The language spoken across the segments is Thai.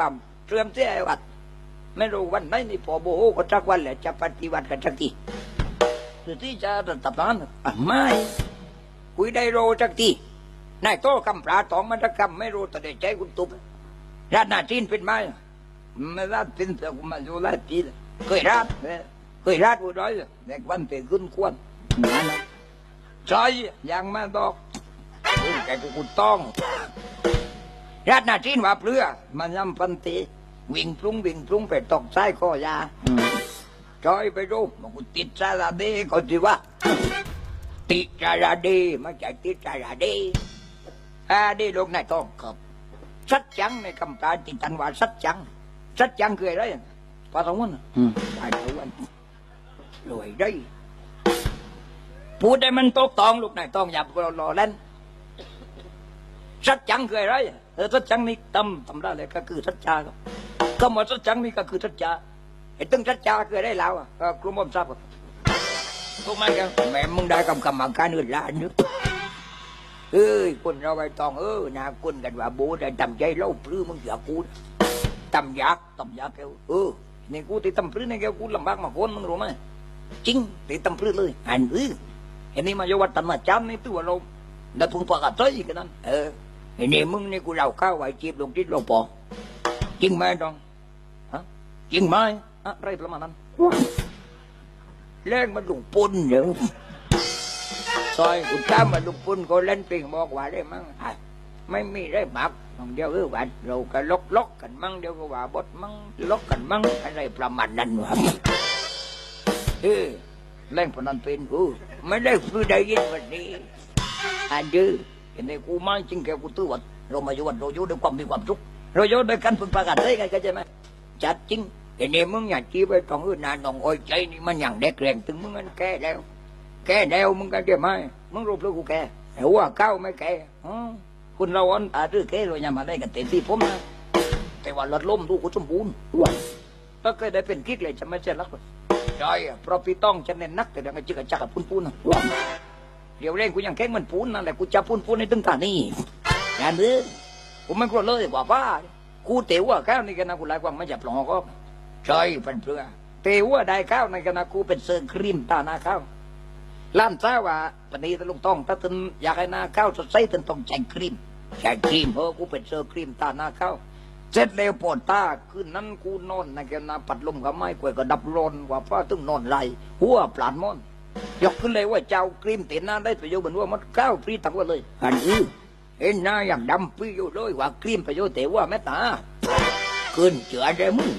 ความเตรียมเสียวัด ไม่รู้วันไหนนี่พอโบโหก็จักวันแหละจะปฏิวัติกันจักทีสุดที่จะตับนั้นอะไม่คุยได้โรจักทีนายโตคำปลาตองมันจะคำไม่รู้แต่ใจคุณตุ๊บราดหน้าจีนเป็นไหมไม่ราดเป็นแต่กูมาดูราดจีนเคยราดเคยราดกูร้อยเด็กวันเป็นขึ้นควนนั่นใช่ยังมาดอกแกกูกูต้อง ราดหน้าจีนว่าเปลือมันยำพันตีวิ่งปรุงวิ่งปรุงไปตอกใต้คอยาจอยไปดูมันกูติดซาลาเดก็จีว่า ติดซาลาเดไม่ใช่ติดซาลาเดอาเดลูกนายต้องครับสัจจังในคำตาติดตันว่าสัจจังสัจจังคืออะไรปาตะวันปาตะวันรวยได้พูดได้มันตกตองลูกนายต้องอย่ารอเล่นสัจจังคืออะไรเออ สัจจังนี่ตำตำได้เลยก็คือสัจจาครับก็มดสัจจังนี่ก็คือสัจจาไอ้ตึงสัจจาคืออะไรแล้วอะก็กลุ่มผมทราบครับถูกไหมครับแม่มึงได้กำกำมาการอื่นละนึกเอ้ยคนเราไปตองเออนาคนกันว่าโบได้ตำใจเล่าปลื้มมึงอย่ากูตำยักตำยักแกวเออนี่กูตีตำปลื้มในแกวกูลำบากมาคนมึงรู้ไหมจริงตีตำปลื้มเลยอันเออเห็นนี่มาโยวัดตำมาจำนี่ตัวเราแล้ทุ่งปากกาต้อยกันนั่นเออ ไอ้นี่มึงนี่กูเราเข้าไว้จีบลงที่ลงปอจริงไหมดองฮะจริงไหมอะไรประมาณนั้นเล่นมันลุงปุ่นเดี๋ยวซอยกูตามมาลุงปุ่นก็เล่นเปิงบอกว่าได้มั้งไม่มีได้บักเดี๋ยวเออว่าเราก็ลกล็อกกันมั้งเดี๋ยวก็ว่าบดมั้งล็อกกันมั้งอะไรประมาณนั้นวะเออเล่นพนันเป็นกูไม่ได้ฟื้นได้ยินวันนี้อันดื้อ นไหมกูไม่จริงแกกูตื้อวัดเรามาอยู่วัดเราอยู่ด้วยความมีความสุขเราอยู่ด้วยกันพึ่งพากันได้ไงเข้าใจไหมจัดจริงเห็นไหมมึงอยากจีบไปตองอื่นนานนองอ้อยใจนี่มันอย่างเด็กแรงถึงมึงมันแก่แล้ว แก่แล้วมึงกันเดี๋ยวไหมมึงรูปล้วกูแก่แต่ว่าเก้าไม่แก่คุณเราอันอาตื้อแก่เราอย่ามาได้กันเต็มที่ผมนะแต่ว่าลดล้มดูกูสมบูรณ์ด้วยถ้าเคยได้เป็นกิ๊กเลยจะไม่ใช่รักเลยใช่เพราะพี่ต้องจะเน้นนักแต่เดี๋ยวก็จิกกระจักกับปุ้นๆนะ เดี๋ยวเร่งกูยังแข็งเหมันปูนนั่นแหละกูจะปูนปูนในตึงตานี่งานนี้กูไม่กลัวเลยกว่าป้ากูเต๋อว่าข้าวในกันนะกูไล่ความไม่จับหลงก็ใช่เป็นเปลือเต๋อว่าได้ข้าวในกันนะกูเป็นเซิร์ครีมตาหน้าข้าวล้านซ้าว่าปนี้ตะลุงต้องถ้าตึนอยากให้หน้าข้าวสดใสตึนต้องใจครีมใจครีมเออกูเป็นเซิร์ครีมตาหน้าข้าวเสร็จแล้วปวดตาคืนนั้นกูนอนในกันนะปัดลมกับไม้กวยก็ดับร้อนกว่าป้าตึงนอนไหลหัวปลาดมอน ยกขึ้นเลยว่าเจ้ากรีมเต็นหน้าได้ประโยชน์เหมือนว่ามันก้าวปรีตักว่าเลยอันนี้เห็นหน้าอย่างดำปรีอยู่เลยว่ากรีมประโยชน์แต่ว่าแม่ตาขึ้นเจือได้มึง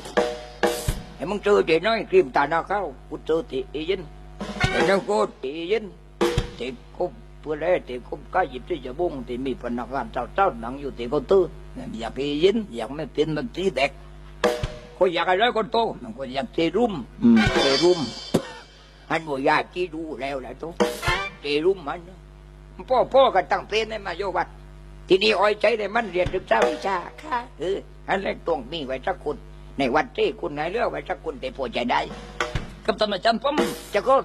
ไอ้มึงเจอเจน้อยกรีมตาหน้าเข้ากูเจอตีเอเย็นไอ้นั่นก็ตีเย็นตีกุบเพื่อแล้วตีกุบก็หยิบที่จะบุ้งตีมีพนักงานเจ้าเจ้าหนังอยู่ตีก็ตื้ออยากเอเย็นอยากไม่เป็นมันตีเด็กก็อยากอะไรคนโตมันก็อยากเตรุ่มเตรุ่ม อันบ่ยากที่ดูแล้วแหละทุกเจรุ่มมันพ่อพ่อก็ตั้งเป็นให้มาโยวัด ทีนี้อ้อยใจได้มันเรียนศึกษาวิชาค่ะเอออันแรกต้องมีไว้สักคนในวัดที่คุณไหนเลือกไว้สักคนแต่พอใจได้กับตำนานจันผมจะก็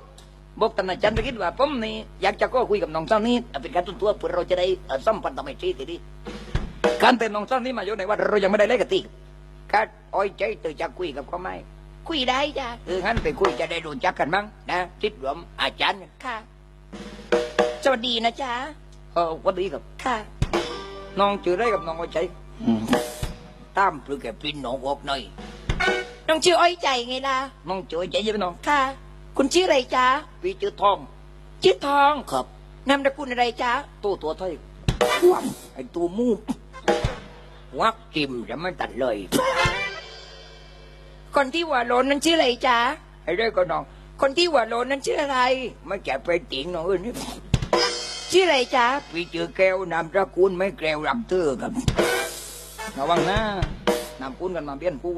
บอกตำนานจันไปคิดว่าผมนี่อยากจะก็คุยกับน้องเจ้านี้เป็นการตุ้นตัวเพื่อเราจะได้เอ่อสัมพันธ์ทำให้ชีทีนี้การเป็นน้องเจ้านี้มาอยู่ในวัดเรายังไม่ได้เล่นกันตีการอ้อยใจตื่นจะคุยกับเขาไหม คุยได้จ้ะเอองั้นไปคุยจะได้รู้จักกันมั้งนะทิศรวมอาจารย์ค่ะสวัสดีนะจ๊ะเออสวัสดีครับค่ะน้องชื่ออะไรกับน้องอ้อยใจตามปลือแกปินน้องออกหน่อยน้องชื่ออ้อยใจไงล่ะน้องชื่ออ้อยใจใช่ไหมน้องค่ะ คุณชื่ออะไรจ๊ะพี่ชื่อทองชื่อทองครับนามสกุลอะไรจ๊ะตัวตัวไทยไอ้ตัวมูบวักจิมจะไม่ตัดเลย คนที่หัวโลนนั้นชื่ออะไรจ๊ะไอ้ได้ก็น้อง คนที่หัวโลนนั้นชื่ออะไรไม่แก่ไปติงน้องเอ้ยนี่ชื่ออะไรจ๊ะพี่ชื่อแก้วนามสกุลไม่แก้วรำเตื้อครับระวังนะนามคุณกันมาเบี้ยนผู้